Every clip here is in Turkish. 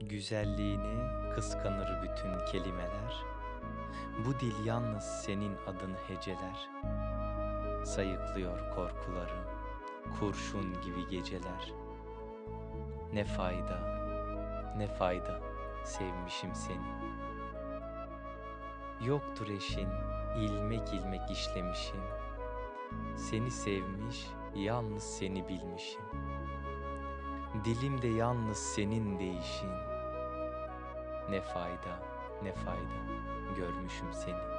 Güzelliğini kıskanır bütün kelimeler. Bu dil yalnız senin adını heceler. Sayıklıyor korkularım, kurşun gibi geceler. Ne fayda, ne fayda sevmişim seni. Yoktur eşin, ilmek ilmek işlemişim. Seni sevmiş, yalnız seni bilmişim. Dilimde yalnız senin değişin. Ne fayda, ne fayda görmüşüm seni.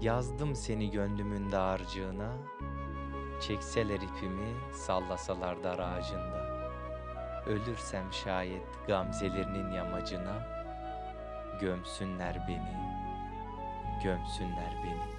Yazdım seni gönlümün dağarcığına. Çekseler ipimi, sallasalar dar ağacında. Ölürsem şayet gamzelerinin yamacına. Gömsünler beni, gömsünler beni.